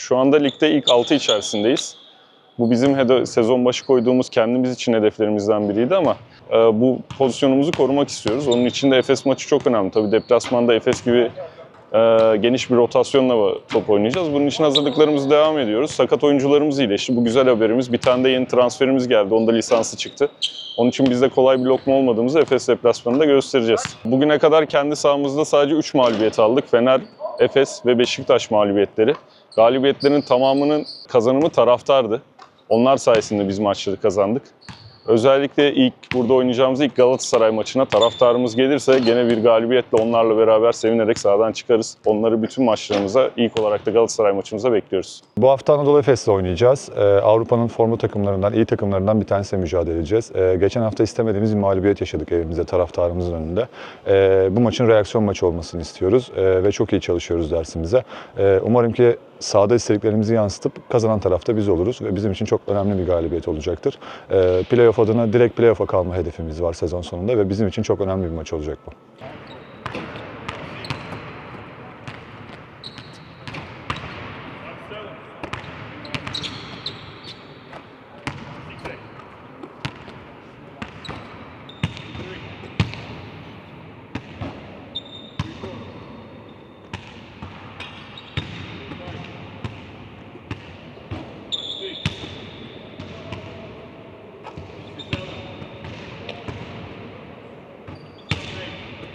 Şu anda ligde ilk 6 içerisindeyiz. Bu bizim hede- sezon başı koyduğumuz kendimiz için hedeflerimizden biriydi ama e, bu pozisyonumuzu korumak istiyoruz. Onun için de Efes maçı çok önemli. Tabii deplasmanda Efes gibi e, geniş bir rotasyonla top oynayacağız. Bunun için hazırlıklarımızı devam ediyoruz. Sakat oyuncularımız iyileşti. Bu güzel haberimiz. Bir tane de yeni transferimiz geldi. Onda lisansı çıktı. Onun için biz de kolay bir lokma olmadığımızı Efes deplasmanında göstereceğiz. Bugüne kadar kendi sahamızda sadece 3 mağlubiyet aldık. Fener, Efes ve Beşiktaş mağlubiyetleri. Galibiyetlerin tamamının kazanımı taraftardı. Onlar sayesinde biz maçları kazandık. Özellikle ilk burada oynayacağımız ilk Galatasaray maçına taraftarımız gelirse gene bir galibiyetle onlarla beraber sevinerek sahadan çıkarız. Onları bütün maçlarımıza ilk olarak da Galatasaray maçımıza bekliyoruz. Bu hafta Anadolu Efes'le oynayacağız. Ee, Avrupa'nın formlu takımlarından, iyi takımlarından bir tanesiyle mücadele edeceğiz. Ee, geçen hafta istemediğimiz bir mağlubiyet yaşadık evimizde taraftarımızın önünde. Ee, bu maçın reaksiyon maçı olmasını istiyoruz ee, ve çok iyi çalışıyoruz dersimize. Ee, umarım ki sahada istediklerimizi yansıtıp kazanan tarafta biz oluruz ve bizim için çok önemli bir galibiyet olacaktır. Ee, playoff adına direkt playoff'a kalma hedefimiz var sezon sonunda ve bizim için çok önemli bir maç olacak bu.